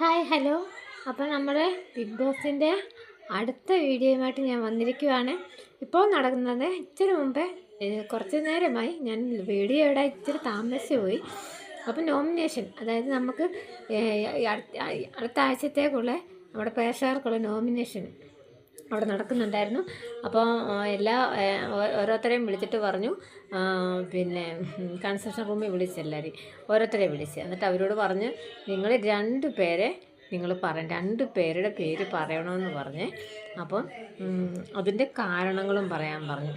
Hi hello. അപ്പോൾ നമ്മുടെ big ബോസിന്റെ അടുത്ത വീഡിയോയുമായിട്ട് ഞാൻ വന്നിരിക്കുവാണ്. ഇപ്പോൾ നടക്കുന്നത് ഇച്ചിരി മുമ്പേ കുറച്ച് നേരമായി ഞാൻ വീഡിയോ ഇവിടെ ഇച്ചിരി താമസിച്ചു പോയി അപ്പോൾ നോമിനേഷൻ അതായത് നമുക്ക് അടുത്ത ആഴ്ചത്തേക്കുള്ള നമ്മുടെ പ്രേക്ഷകർക്കുള്ള നോമിനേഷൻ അവിടെ നടക്കുന്നുണ്ടായിരുന്നു. അപ്പോൾ എല്ലാ ഓരോരുത്തരെയും വിളിച്ചിട്ട് പറഞ്ഞു. പിന്നെ കൺസ്ട്രക്ഷൻ റൂമിൽ വിളിച്ചെല്ലാവരും ഓരോരുത്തരെ വിളിച്ച്. എന്നിട്ട് അവരോട് പറഞ്ഞ് നിങ്ങൾ രണ്ട് പേരെ നിങ്ങൾ പറയണം രണ്ട് പേരുടെ പേര് പറയണമെന്ന് പറഞ്ഞ് അപ്പം അതിന്റെ കാരണങ്ങളും പറയാൻ പറഞ്ഞു.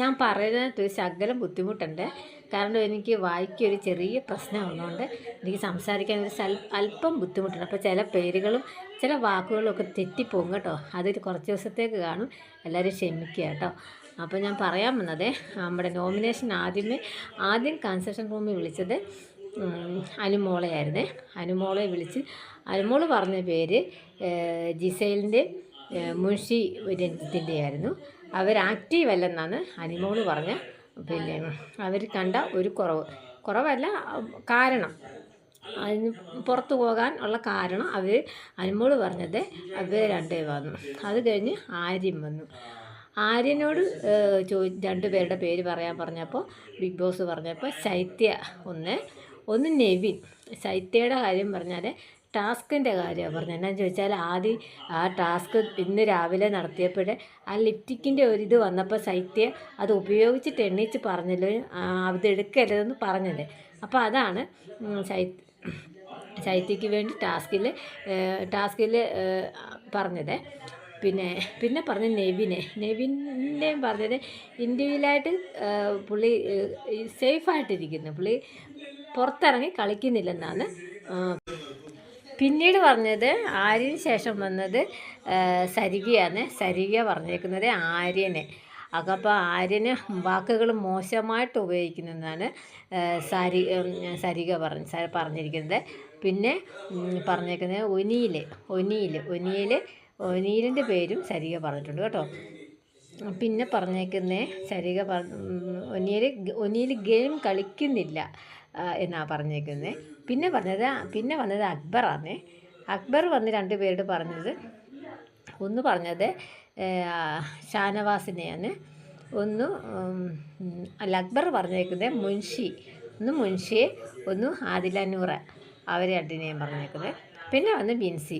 ഞാൻ പറയുന്നത് ശകലം ബുദ്ധിമുട്ടുണ്ട്. കാരണം എനിക്ക് വായിക്ക് ഒരു ചെറിയ പ്രശ്നം വന്നുകൊണ്ട് എനിക്ക് സംസാരിക്കാൻ ഒരു അല്പം ബുദ്ധിമുട്ടുണ്ട്. അപ്പോൾ ചില പേരുകളും ചില വാക്കുകളും ഒക്കെ തെറ്റിപ്പോകും കേട്ടോ. അതൊരു കുറച്ച് ദിവസത്തേക്ക് കാണും. എല്ലാവരും ക്ഷമിക്കുക കേട്ടോ. അപ്പോൾ ഞാൻ പറയാൻ വന്നത് നമ്മുടെ നോമിനേഷൻ ആദ്യമേ ആദ്യം കൺസെഷൻ റൂമിൽ വിളിച്ചത് അനുമോളയായിരുന്നേ. അനുമോളെ വിളിച്ച് അനുമോൾ പറഞ്ഞ പേര് ജിസൈലിന്റെ മുൻഷി രഞ്ജിത്തിന്റെ ആയിരുന്നു. അവർ ആക്റ്റീവ് അല്ലെന്നാണ് പറഞ്ഞ പിന്നെ അവർ കണ്ട ഒരു കുറവ്. കുറവല്ല കാരണം. അതിന് പുറത്തു പോകാൻ ഉള്ള കാരണം അവർ അനുമോൾ പറഞ്ഞത് അവർ രണ്ടേ വന്നു. അത് കഴിഞ്ഞ് ആര്യൻ വന്നു. ആര്യനോട് ചോദി രണ്ടുപേരുടെ പേര് പറയാൻ പറഞ്ഞപ്പോൾ ബിഗ് ബോസ് പറഞ്ഞപ്പോൾ ശൈത്യ ഒന്ന് ഒന്ന് നെവിൻ. ശൈത്യയുടെ കാര്യം പറഞ്ഞാൽ ടാസ്കിന്റെ കാര്യമാണ് പറഞ്ഞത്. എന്നാന്ന് ചോദിച്ചാൽ ആദ്യം ആ ടാസ്ക് ഇന്ന് രാവിലെ നടത്തിയപ്പോഴേ ആ ലിപ്റ്റിക്കിന്റെ ഒരു ഇത് വന്നപ്പോൾ ശൈത്യ അത് ഉപയോഗിച്ചിട്ട് എണ്ണീച്ച് പറഞ്ഞല്ലോ. ആ, അത് എടുക്കരുതെന്ന് പറഞ്ഞല്ലേ. അപ്പോൾ അതാണ് ശൈത്യ ശൈത്യക്ക് വേണ്ടി ടാസ്കിൽ ടാസ്കിൽ പറഞ്ഞത്. പിന്നെ പിന്നെ പറഞ്ഞ നെവിനെ. നെവിന്റെയും പറഞ്ഞത് ഇൻഡിവിജ്വലായിട്ട് പുള്ളി സേഫായിട്ടിരിക്കുന്നു. പുള്ളി പുറത്തിറങ്ങി കളിക്കുന്നില്ലെന്നാണ് പിന്നീട് പറഞ്ഞത് ആര്യന് ശേഷം വന്നത് സരികയാണ്. സരിക പറഞ്ഞേക്കുന്നത് ആര്യനെ. അപ്പോൾ ആര്യന് വാക്കുകൾ മോശമായിട്ട് ഉപയോഗിക്കുന്നതാണ് സരി സരിക പറഞ്ഞ പറഞ്ഞിരിക്കുന്നത്. പിന്നെ പറഞ്ഞേക്കുന്നത് ഒനിയിൽ ഒനിയിൽ ഒനിയിൽ ഒനിയിലിന്റെ പേരും സരിക പറഞ്ഞിട്ടുണ്ട് കേട്ടോ. പിന്നെ പറഞ്ഞേക്കുന്നേ സരിക പറ ഒനിയിൽ ഒനിയിൽ ഗെയിം കളിക്കുന്നില്ല. ആ, എന്നാ പറഞ്ഞേക്കുന്നത് പിന്നെ പറഞ്ഞത് പിന്നെ വന്നത് അക്ബറാണ് അക്ബർ വന്ന് രണ്ട് പേരോട് പറഞ്ഞത് ഒന്ന് പറഞ്ഞത് ഷാനവാസിനെയാണ്. ഒന്ന് അല്ല അക്ബർ പറഞ്ഞേക്കുന്നത് മുൻഷി. ഒന്ന് മുൻഷിയെ ഒന്ന് ആദില അവർ രണ്ടിനെയും പറഞ്ഞേക്കുന്നത് പിന്നെ വന്ന് ബിൻസി.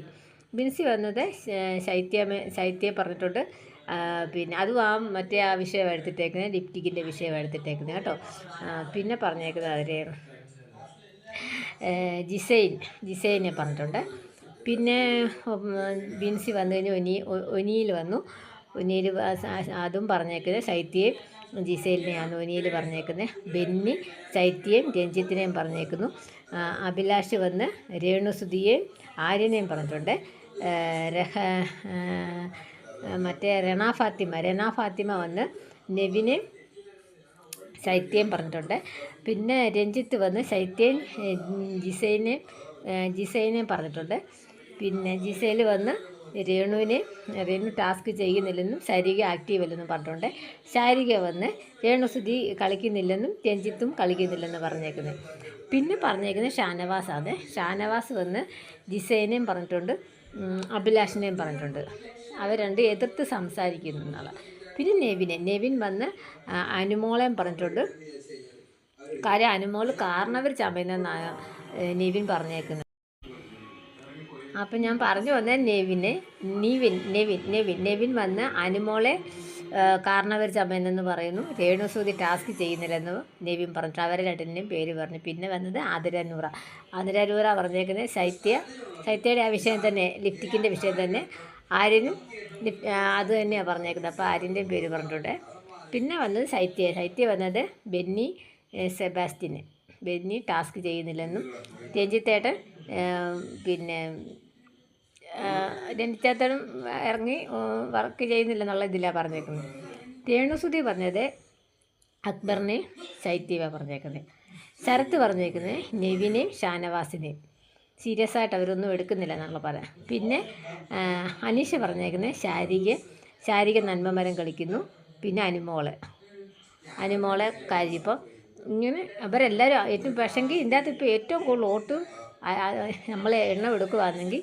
ബിൻസി വന്നത് ശൈത്യമേ ശൈത്യം പറഞ്ഞിട്ടുണ്ട്. പിന്നെ അതും ആ മറ്റേ ആ വിഷയം എടുത്തിട്ടേക്കുന്നത് ലിപ്റ്റിക്കിന്റെ വിഷയം എടുത്തിട്ടേക്കുന്നത് കേട്ടോ. പിന്നെ പറഞ്ഞേക്കുന്നത് അവർ ജിസൈൻ ജിസൈനെ പറഞ്ഞിട്ടുണ്ട്. പിന്നെ ബിൻസി വന്നു കഴിഞ്ഞ് ഒനി ഒനിയിൽ വന്നു. ഒനിയിൽ അതും പറഞ്ഞേക്കുന്നത് ശൈത്യയും ജിസൈലിനെയാണ് ഒനിയിൽ പറഞ്ഞേക്കുന്നത് ബെന്നി ശൈത്യയും രഞ്ജിത്തിനെയും പറഞ്ഞേക്കുന്നു. അഭിലാഷ് വന്ന് രേണുസുതിയെയും ആര്യനെയും പറഞ്ഞിട്ടുണ്ട്. രഹ മറ്റേ രണ ഫാത്തിമ. രണ ഫാത്തിമ വന്ന് നെവിന് ശൈത്യം പറഞ്ഞിട്ടുണ്ട്. പിന്നെ രഞ്ജിത്ത് വന്ന് ശൈത്യം ജിസൈനെ ജിസൈനെ പറഞ്ഞിട്ടുണ്ട്. പിന്നെ ജിസൈൽ വന്ന് രേണുവിനെ രേണു ടാസ്ക് ചെയ്യുന്നില്ലെന്നും ശാരീരിക ആക്റ്റീവ് അല്ലെന്നും പറഞ്ഞിട്ടുണ്ട്. ശാരിക വന്ന് രേണുസുതി കളിക്കുന്നില്ലെന്നും രഞ്ജിത്തും കളിക്കുന്നില്ലെന്ന് പറഞ്ഞേക്കുന്നത്. പിന്നെ പറഞ്ഞേക്കുന്നത് ഷാനവാസാണ്. ഷാനവാസ് വന്ന് ജിസൈനെയും പറഞ്ഞിട്ടുണ്ട്. അഭിലാഷിനെയും പറഞ്ഞിട്ടുണ്ട്. അവർ രണ്ട് എതിർത്ത് സംസാരിക്കുന്നു എന്നുള്ള പിന്നെ നെവിനെ. നെവിൻ വന്ന് അനുമോളെയും പറഞ്ഞിട്ടുണ്ട്. കാര്യം അനുമോൾ കാരണവർ ചമയുന്നെന്നാണ് ഏ, നെവിൻ പറഞ്ഞേക്കുന്നത്. അപ്പം ഞാൻ പറഞ്ഞു വന്ന നെവിനെ. നിവിൻ നെവിൻ നെവിൻ. നെവിൻ വന്ന് അനുമോളെ കാരണവർ ചമയെന്നു പറയുന്നു. രേണുസൂതി ടാസ്ക് ചെയ്യുന്നില്ലെന്ന് നെവിൻ പറഞ്ഞിട്ട് അവരെ രണ്ടിന്റെയും പേര് പറഞ്ഞു. പിന്നെ വന്നത് അതിരനൂറ അതിരനൂറ പറഞ്ഞേക്കുന്നത് ശൈത്യ ശൈത്യയുടെ ആ വിഷയം തന്നെ ലിപ്റ്റിക്കിന്റെ വിഷയം തന്നെ. ആര്യനും അത് തന്നെയാണ് പറഞ്ഞേക്കുന്നത്. അപ്പോൾ ആര്യന്റെയും പേര് പറഞ്ഞിട്ടുണ്ട്. പിന്നെ വന്നത് സൈത്യ സൈത്യ വന്നത് ബെന്നി സെബാസ്റ്റിന്. ബെന്നി ടാസ്ക് ചെയ്യുന്നില്ലെന്നും രഞ്ജിത്തേട്ടൻ പിന്നെ രഞ്ജിത്തേട്ടനും ഇറങ്ങി വർക്ക് ചെയ്യുന്നില്ലെന്നുള്ള ഇതിലാണ് പറഞ്ഞേക്കുന്നത്. രേണുസുതി പറഞ്ഞത് അക്ബറിനെയും ശൈത്യവ പറഞ്ഞേക്കുന്നത്. ശരത്ത് പറഞ്ഞേക്കുന്നത് നെവിനെയും ഷാനവാസിനെയും സീരിയസ് ആയിട്ട് അവരൊന്നും എടുക്കുന്നില്ല എന്നുള്ള പറയാം പിന്നെ അനീഷ പറഞ്ഞേക്കുന്നത് ശാരീരിക ശാരീരിക നന്മമരം കളിക്കുന്നു. പിന്നെ അനുമോൾ. അനുമോളെ കാര്യം ഇപ്പം ഇങ്ങനെ അവരെല്ലാവരും ഏറ്റവും പക്ഷെങ്കിൽ ഇതിന്റെ അകത്ത് ഇപ്പോൾ ഏറ്റവും കൂടുതൽ വോട്ട് നമ്മൾ എണ്ണ എടുക്കുകയാണെങ്കിൽ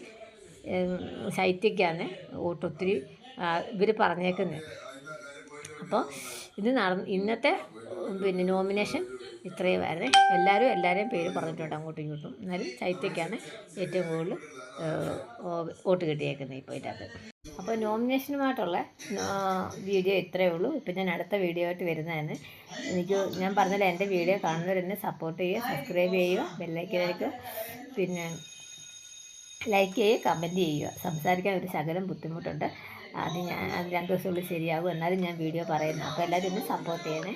ശൈത്യക്കാണ് വോട്ട് ഒത്തിരി ഇവർ പറഞ്ഞേക്കുന്നത് അപ്പോൾ ഇത് നട ഇന്നത്തെ പിന്നെ നോമിനേഷൻ ഇത്രയുമായിരുന്നേ എല്ലാവരും എല്ലാവരെയും പേര് പറഞ്ഞിട്ടുണ്ട് അങ്ങോട്ടും ഇങ്ങോട്ടും. എന്നാലും ചൈത്യക്കാണ് ഏറ്റവും കൂടുതൽ വോട്ട് കിട്ടിയേക്കുന്നത് ഇപ്പോൾ ഇതിനകത്ത്. അപ്പോൾ നോമിനേഷനുമായിട്ടുള്ള വീഡിയോ ഇത്രയേ ഉള്ളൂ. ഇപ്പം ഞാൻ അടുത്ത വീഡിയോ ആയിട്ട് വരുന്നതാണ്. എനിക്ക് ഞാൻ പറഞ്ഞല്ലോ എന്റെ വീഡിയോ കാണുന്നവരെന്നെ സപ്പോർട്ട് ചെയ്യുക സബ്സ്ക്രൈബ് ചെയ്യുക ബെല്ലൈക്കനടിക്കുക പിന്നെ ലൈക്ക് ചെയ്യുക കമന്റ് ചെയ്യുക. സംസാരിക്കാൻ ഒരു ശകലം ബുദ്ധിമുട്ടുണ്ട്. അത് ഞാൻ അത് രണ്ട് ദിവസമുള്ളിൽ ശരിയാകും. എന്നാലും ഞാൻ വീഡിയോ പറയുന്നു അപ്പോൾ എല്ലാവരും ഒന്ന് സപ്പോർട്ട് ചെയ്യണേ.